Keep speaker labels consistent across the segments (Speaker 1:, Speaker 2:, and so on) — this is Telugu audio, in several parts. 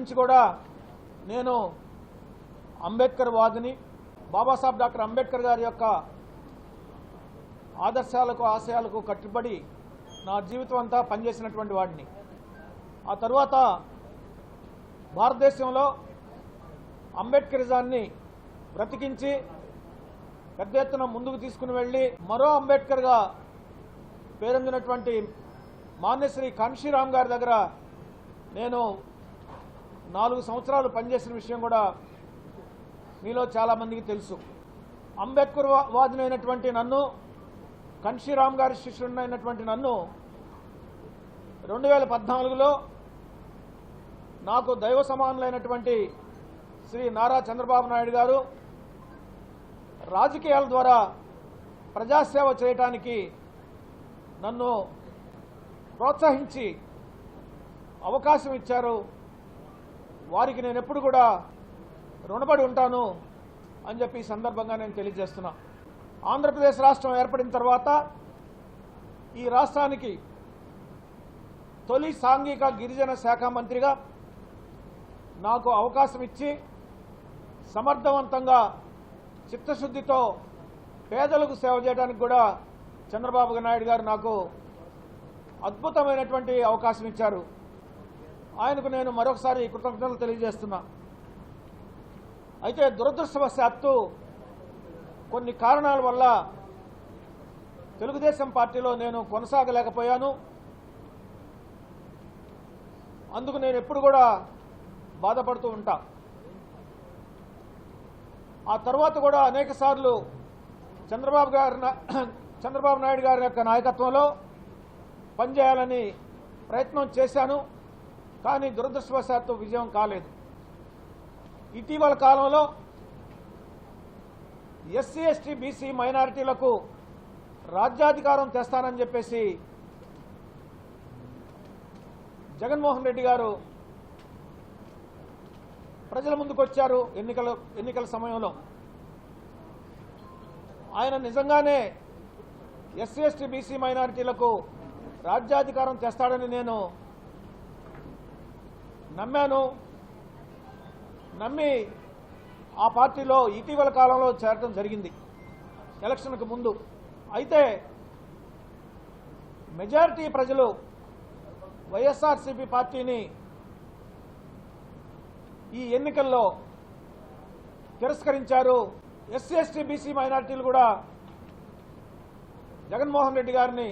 Speaker 1: నుంచి కూడా నేను అంబేద్కర్ వాదిని బాబాసాహెబ్ డాక్టర్ అంబేద్కర్ గారి యొక్క ఆదర్శాలకు ఆశయాలకు కట్టుబడి నా జీవితం అంతా పనిచేసినటువంటి వాడిని. ఆ తరువాత భారతదేశంలో అంబేద్కరిజాన్ని బ్రతికించి పెద్ద ఎత్తున ముందుకు తీసుకుని వెళ్ళి మరో అంబేద్కర్గా పేరొందినటువంటి మాన్యశ్రీ కాన్షీరామ్ గారి దగ్గర నేను నాలుగు సంవత్సరాలు పనిచేసిన విషయం కూడా మీలో చాలామందికి తెలుసు. అంబేద్కర్ వాదినైనటువంటి నన్ను కన్షీరామ్ గారి శిష్యుడినైనటువంటి నన్ను రెండు వేల పద్నాలుగులో నాకు దైవ సమానులైనటువంటి శ్రీ నారా చంద్రబాబు నాయుడు గారు రాజకీయాల ద్వారా ప్రజాసేవ చేయటానికి నన్ను ప్రోత్సహించి అవకాశం ఇచ్చారు. వారికి నేను ఎప్పుడు కూడా రుణపడి ఉంటాను అని చెప్పి ఈ సందర్భంగా నేను తెలియజేస్తున్నా. ఆంధ్రప్రదేశ్ రాష్ట్రం ఏర్పడిన తర్వాత ఈ రాష్ట్రానికి తొలి సాంఘిక గిరిజన శాఖ మంత్రిగా నాకు అవకాశం ఇచ్చి సమర్థవంతంగా చిత్తశుద్ధితో పేదలకు సేవ చేయడానికి కూడా చంద్రబాబు నాయుడు గారు నాకు అద్భుతమైనటువంటి అవకాశం ఇచ్చారు. ఆయనకు నేను మరొకసారి కృతజ్ఞతలు తెలియజేస్తున్నా. అయితే దురదృష్టవశాత్తు కొన్ని కారణాల వల్ల తెలుగుదేశం పార్టీలో నేను కొనసాగలేకపోయాను. అందుకు నేను ఎప్పుడు కూడా బాధపడుతూ ఉంటా. ఆ తర్వాత కూడా అనేక సార్లు చంద్రబాబు గారి చంద్రబాబు నాయుడు గారి యొక్క నాయకత్వంలో పనిచేయాలని ప్రయత్నం చేశాను. కానీ దురదృష్టవశాత్తు విజయం కాలేదు. ఇటీవల కాలంలో ఎస్సీ ఎస్టీ బీసీ మైనారిటీలకు రాజ్యాధికారం తెస్తానని చెప్పేసి జగన్మోహన్ రెడ్డి గారు ప్రజల ముందుకు వచ్చారు ఎన్నికల ఎన్నికల సమయంలో. ఆయన నిజంగానే ఎస్సీ ఎస్టీ బీసీ మైనారిటీలకు రాజ్యాధికారం తెస్తాడని నేను నమ్మాను. నమ్మి ఆ పార్టీలో ఇటీవల కాలంలో చేరడం జరిగింది. ఎలక్షన్కు ముందు. అయితే మెజారిటీ ప్రజలు వైఎస్ఆర్సీపీ పార్టీని ఈ ఎన్నికల్లో తిరస్కరించారు. ఎస్సీ ఎస్టీ బీసీ మైనార్టీలు కూడా జగన్మోహన్ రెడ్డి గారిని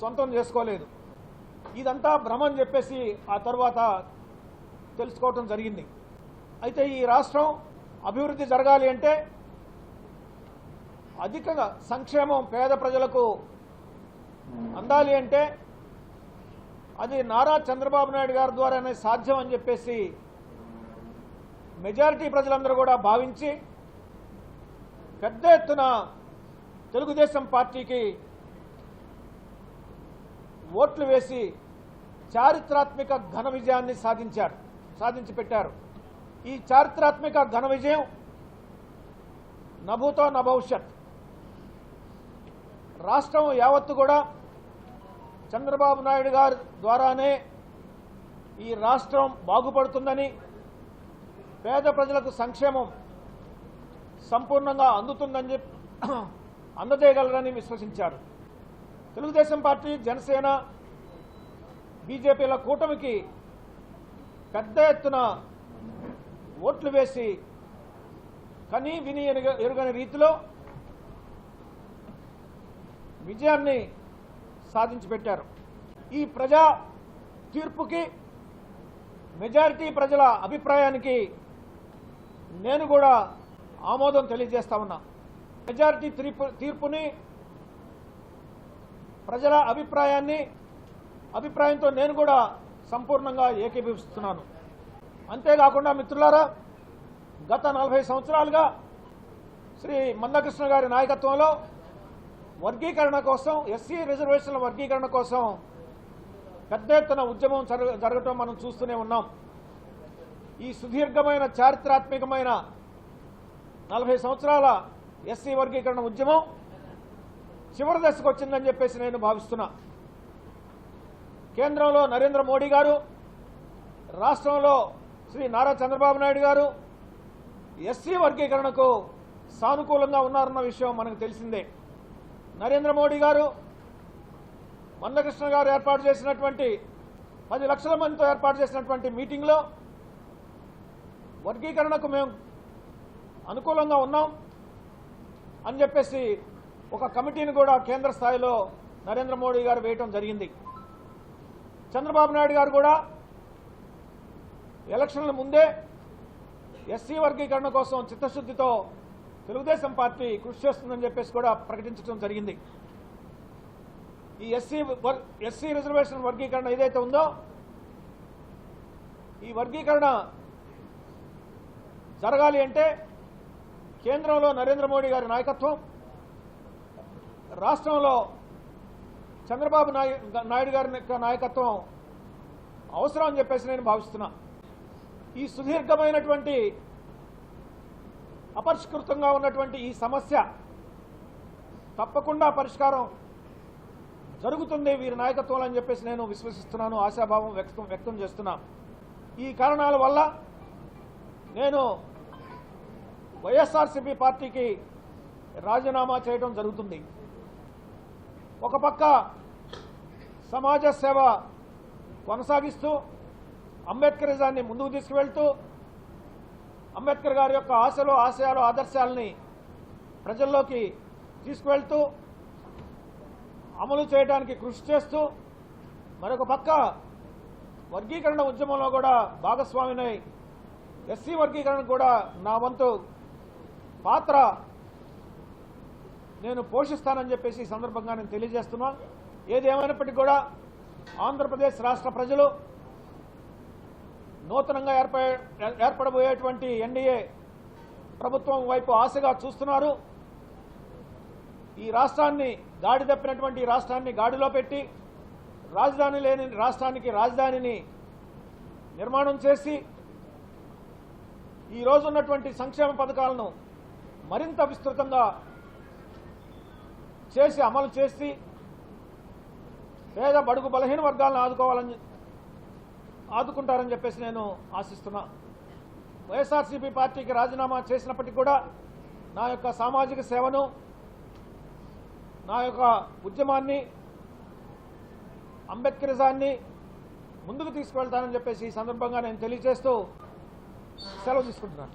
Speaker 1: సొంతం చేసుకోలేదు. ఇదంతా భ్రమని చెప్పేసి ఆ తర్వాత తెలుసుకోవటం జరిగింది. అయితే ఈ రాష్ట్రం అభివృద్ధి జరగాలి అంటే అధికంగా సంక్షేమం పేద ప్రజలకు అందాలి అంటే అది నారా చంద్రబాబు నాయుడు గారి ద్వారానే సాధ్యం అని చెప్పేసి మెజారిటీ ప్రజలందరూ కూడా భావించి పెద్ద ఎత్తున తెలుగుదేశం పార్టీకి ఓట్లు వేసి చారిత్రాత్మక ఘన విజయాన్ని సాధించారు. సాధించి పెట్టారు. ఈ చారిత్రాత్మక ఘన విజయం నభూతో నభవిష్యత్ రాష్ట్రం యావత్తు కూడా చంద్రబాబు నాయుడు గారి ద్వారానే ఈ రాష్ట్రం బాగుపడుతుందని పేద ప్రజలకు సంక్షేమం సంపూర్ణంగా అందుతుందని చెప్పి అందజేయగలరని విశ్వసించారు. తెలుగుదేశం పార్టీ జనసేన బీజేపీల కూటమికి పెద్ద ఎత్తున ఓట్లు వేసి కనీ విని ఎరుగ- ఎరుగని రీతిలో విజయాన్ని సాధించి పెట్టారు. ఈ ప్రజా తీర్పుకి మెజారిటీ ప్రజల అభిప్రాయానికి నేను కూడా ఆమోదం తెలియజేస్తా ఉన్నా. మెజారిటీ తీర్పు తీర్పుని ప్రజల అభిప్రాయాన్ని అభిప్రాయంతో నేను కూడా సంపూర్ణంగా ఏకీభవిస్తున్నాను. అంతేకాకుండా మిత్రులారా గత నలభై సంవత్సరాలుగా శ్రీ మందకృష్ణ గారి నాయకత్వంలో వర్గీకరణ కోసం ఎస్సీ రిజర్వేషన్ల వర్గీకరణ కోసం పెద్ద ఎత్తున ఉద్యమం జరగ- జరగటం మనం చూస్తూనే ఉన్నాం. ఈ సుదీర్ఘమైన చారిత్రాత్మకమైన నలభై సంవత్సరాల ఎస్సీ వర్గీకరణ ఉద్యమం చివరి దశకు వచ్చిందని చెప్పేసి నేను భావిస్తున్నా. కేంద్రంలో నరేంద్ర మోడీ గారు రాష్ట్రంలో శ్రీ నారా చంద్రబాబు నాయుడు గారు ఎస్సీ వర్గీకరణకు సానుకూలంగా ఉన్నారన్న విషయం మనకు తెలిసిందే. నరేంద్ర మోడీ గారు మందకృష్ణ గారు ఏర్పాటు చేసినటువంటి పది లక్షల మందితో ఏర్పాటు చేసినటువంటి మీటింగ్లో వర్గీకరణకు మేము అనుకూలంగా ఉన్నాం అని చెప్పేసి ఒక కమిటీని కూడా కేంద్ర స్థాయిలో నరేంద్ర మోడీ గారు వేయటం జరిగింది. చంద్రబాబు నాయుడు గారు కూడా ఎలక్షన్ల ముందే ఎస్సీ వర్గీకరణ కోసం చిత్తశుద్ధితో తెలుగుదేశం పార్టీ కృషి చేస్తుందని చెప్పేసి కూడా ప్రకటించడం జరిగింది. ఈ ఎస్సీ ఎస్సీ రిజర్వేషన్ వర్గీకరణ ఏదైతే ఉందో ఈ వర్గీకరణ జరగాలి అంటే కేంద్రంలో నరేంద్ర మోడీ గారి నాయకత్వం రాష్ట్రంలో చంద్రబాబు నాయుడు నాయుడు గారి యొక్క నాయకత్వం అవసరం అని చెప్పేసి నేను భావిస్తున్నా. ఈ సుదీర్ఘమైనటువంటి అపరిష్కృతంగా ఉన్నటువంటి ఈ సమస్య తప్పకుండా పరిష్కారం జరుగుతుంది వీరి నాయకత్వంలో అని చెప్పేసి నేను విశ్వసిస్తున్నాను ఆశాభావం వ్యక్తం వ్యక్తం చేస్తున్నా. ఈ కారణాల వల్ల నేను వైఎస్ఆర్సీపీ పార్టీకి రాజీనామా చేయడం జరుగుతుంది. ఒక పక్క సమాజ సేవ కొనసాగిస్తూ అంబేద్కరిజాన్ని ముందుకు తీసుకువెళ్తూ అంబేద్కర్ గారి యొక్క ఆశలు ఆశయాలు ఆదర్శాలని ప్రజల్లోకి తీసుకువెళ్తూ అమలు చేయడానికి కృషి చేస్తూ మరొక పక్క వర్గీకరణ ఉద్యమంలో కూడా భాగస్వామినై ఎస్సీ వర్గీకరణ కూడా నా వంతు పాత్ర నేను పోషిస్తానని చెప్పేసి ఈ సందర్భంగా నేను తెలియజేస్తున్నా. ఏది ఏమైనప్పటికీ కూడా ఆంధ్రప్రదేశ్ రాష్ట్ర ప్రజలు నూతనంగా ఏర్పడబోయేటువంటి ఎన్డీఏ ప్రభుత్వం వైపు ఆశగా చూస్తున్నారు. ఈ రాష్ట్రాన్ని గాడి తప్పినటువంటి ఈ రాష్ట్రాన్ని గాడిలో పెట్టి రాజధాని లేని రాష్ట్రానికి రాజధానిని నిర్మాణం చేసి ఈ రోజు ఉన్నటువంటి సంక్షేమ పథకాలను మరింత విస్తృతంగా చేసి అమలు చేసి పేద బడుగు బలహీన వర్గాలను ఆదుకోవాలని ఆదుకుంటారని చెప్పేసి నేను ఆశిస్తున్నా. వైఎస్ఆర్సీపీ పార్టీకి రాజీనామా చేసినప్పటికీ కూడా నా యొక్క సామాజిక సేవను నా యొక్క ఉద్యమాన్ని అంబేద్కరిజాన్ని ముందుకు తీసుకువెళ్తానని చెప్పేసి ఈ సందర్భంగా నేను తెలియజేస్తూ సెలవు తీసుకుంటున్నాను.